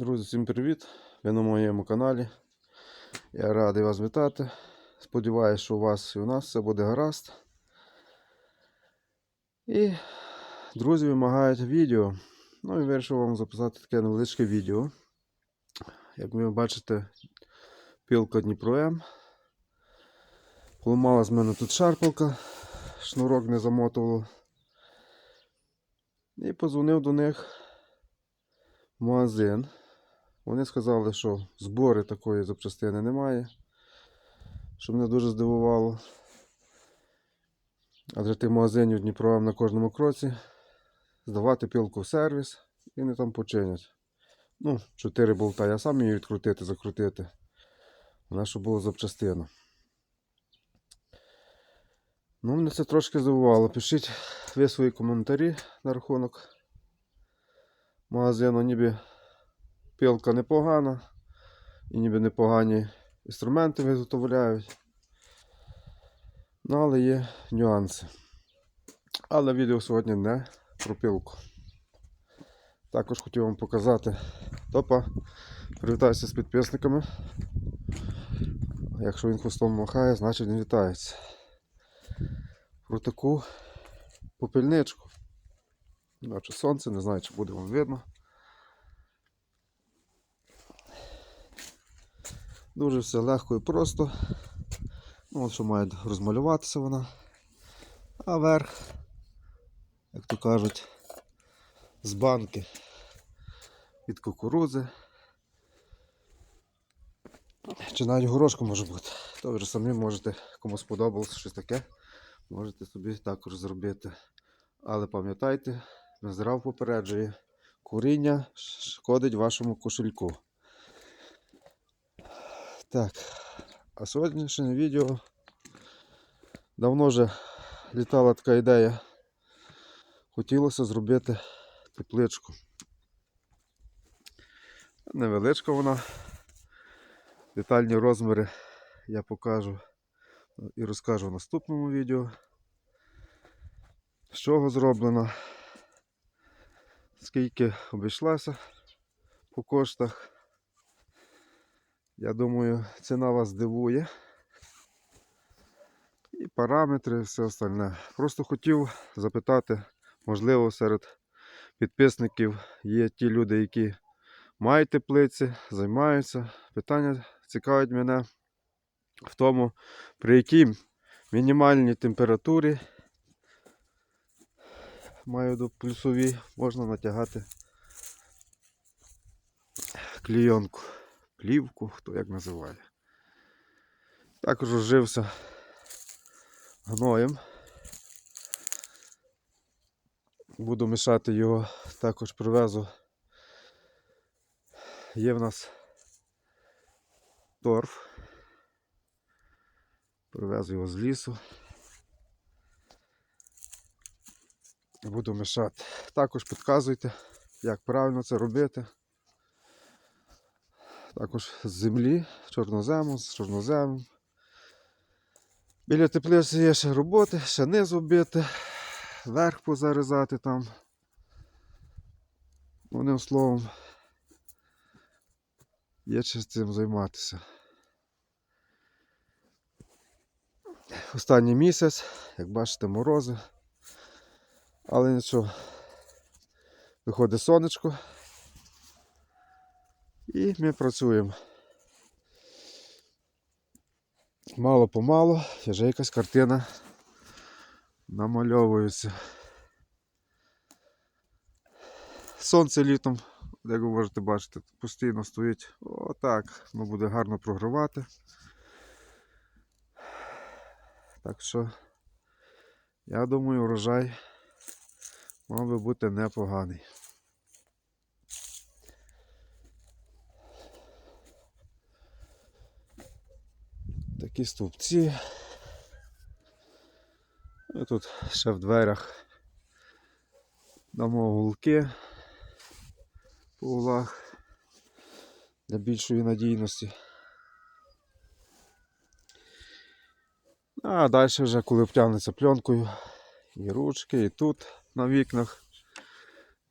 Друзі, всім привіт! Ви на моєму каналі. Я радий вас вітати. Сподіваюсь, що у вас і у нас все буде гаразд. І друзі вимагають відео. Ну і вирішив вам записати таке невеличке відео. Як ви бачите, пілка Дніпро М. Поламала з мене тут шарпалка, шнурок не замотувало. І позвонив до них в магазин. Вони сказали, що збори такої запчастини немає, що мене дуже здивувало. Адже тих магазинів Дніпро на кожному кроці. Здавати пілку в сервіс і вони там починять. Ну, 4 болта. Я сам її відкрутити, закрутити. Вона щоб була запчастина. Ну, мене це трошки здивувало. Пишіть ви свої коментарі на рахунок магазину, ніби пилка непогана, і ніби непогані інструменти виготовляють. Ну, але є нюанси. Але відео сьогодні не про пилку. Також хотів вам показати топа. Привітаюся з підписниками. Якщо він хвостом махає, значить він вітається. Про таку попільничку. Бачу сонце, не знаю, чи буде вам видно. Дуже все легко і просто. Ну, от що має розмалюватися вона. А верх, як то кажуть, з банки від кукурузи. Чи навіть горошку може бути. То вже самі можете, кому сподобалося щось таке, можете собі також зробити. Але пам'ятайте, Наздрав попереджує, куріння шкодить вашому кошельку. Так, а сьогоднішнє відео давно вже літала така ідея. Хотілося зробити тепличку. Невеличка вона. Детальні розміри я покажу і розкажу в наступному відео. З чого зроблена, скільки обійшлася по коштах. Я думаю, ціна вас здивує. І параметри, і все остальне. Просто хотів запитати, можливо, серед підписників є ті люди, які мають теплиці, займаються. Питання цікавить мене в тому, при якій мінімальній температурі маю до плюсові, можна натягати клійонку, плівку, хто як називає. Також розжився гноєм. Буду мішати його, також привезу. Є в нас торф. Привезу його з лісу. Буду мішати. Також підказуйте, як правильно це робити. Також з землі, чорнозему, з чорноземом. Біля теплиці є ще роботи, ще низ оббити, верх позарізати там. Одним словом, є чим цим займатися. Останній місяць, як бачите, морози. Але нічого, виходить сонечко. І ми працюємо. Мало помалу, вже якась картина намальовується. Сонце літом, як ви можете бачити, постійно стоїть. Отак, воно буде гарно програвати. Так що, я думаю, урожай мав би бути непоганий. Такі стовпці. І тут ще в дверях дамо гулки по углах для більшої надійності. А далі вже коли обтягнеться пленкою, і ручки, і тут на вікнах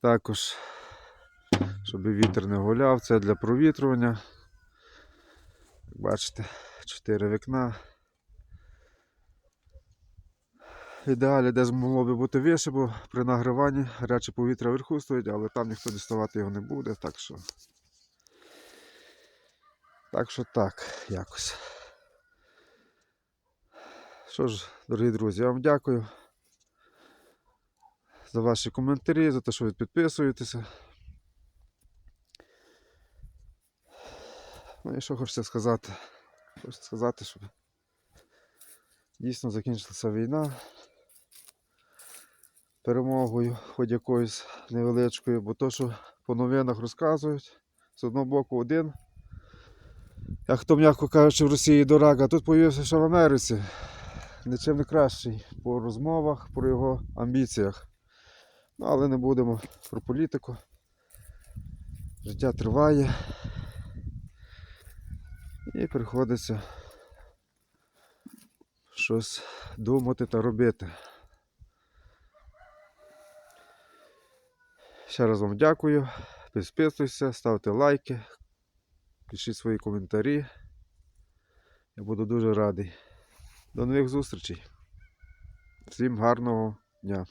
також щоб вітер не гуляв. Це для провітрювання. Бачите, 4 вікна. В ідеалі десь могло би бути вище, бо при нагріванні гаряче повітря вверху стоїть, але там ніхто діставати його не буде, так що. Так що так, якось. Що ж, дорогі друзі, я вам дякую за ваші коментарі, за те, що ви підписуєтеся. Ну і що хочеться сказати? Хочеться сказати, щоб дійсно закінчилася війна перемогою, хоч якоюсь невеличкою, бо то, що по новинах розказують, з одного боку один. Як хто м'яко кажучи, в Росії дорога, а тут появився ще в Америці. Нічим не кращий по розмовах, про його амбіціях. Ну, але не будемо про політику. Життя триває. І приходиться щось думати та робити. Ще раз вам дякую. Підписуйся, ставте лайки, пишіть свої коментарі. Я буду дуже радий. До нових зустрічей. Всім гарного дня.